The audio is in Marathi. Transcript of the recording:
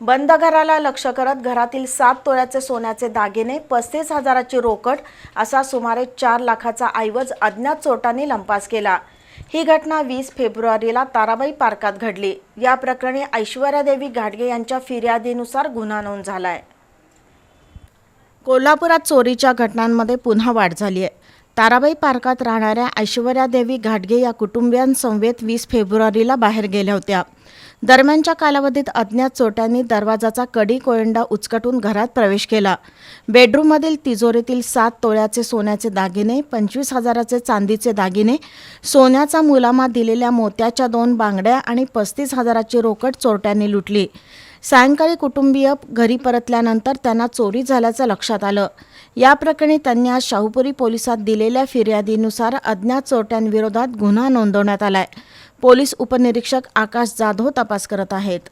बंद घराला लक्ष करत घरातील सात तोळ्याचे सोन्याचे दागिने पस्तीस हजाराची रोकड असा सुमारे चार लाखाचा ऐवज अज्ञात चोटाने लंपास केला. ही घटना वीस फेब्रुवारीला ताराबाई पार्कात घडली. या प्रकरणी ऐश्वर्यादेवी घाटगे यांच्या फिर्यादीनुसार गुन्हा नोंद झालाय. कोल्हापुरात चोरीच्या घटनांमध्ये पुन्हा वाढ झाली आहे. ताराबाई पार्कात राहणाऱ्या ऐश्वर्या देवी घाटगे या कुटुंबियांसमवेत वीस फेब्रुवारीला बाहेर गेल्या होत्या. दरम्यानच्या कालावधीत अज्ञात चोरट्यांनी दरवाजाचा कडी कोयंडा उचकटून घरात प्रवेश केला. बेडरूममधील तिजोरीतील सात तोळ्याचे सोन्याचे दागिने पंचवीस हजाराचे चांदीचे दागिने सोन्याचा मुलामा दिलेल्या मोत्याच्या दोन बांगड्या आणि पस्तीस हजाराची रोकड चोरट्यांनी लुटली. सायंकाळी कुटुंबीय घरी परतल्यानंतर त्यांना चोरी झाल्याचं लक्षात आलं. या प्रकरणी त्यांनी आज शाहूपुरी पोलिसात दिलेल्या फिर्यादीनुसार अज्ञात चोरट्यांविरोधात गुन्हा नोंदवण्यात आलाय. पोलीस उपनिरीक्षक आकाश जाधव तपास करत आहेत.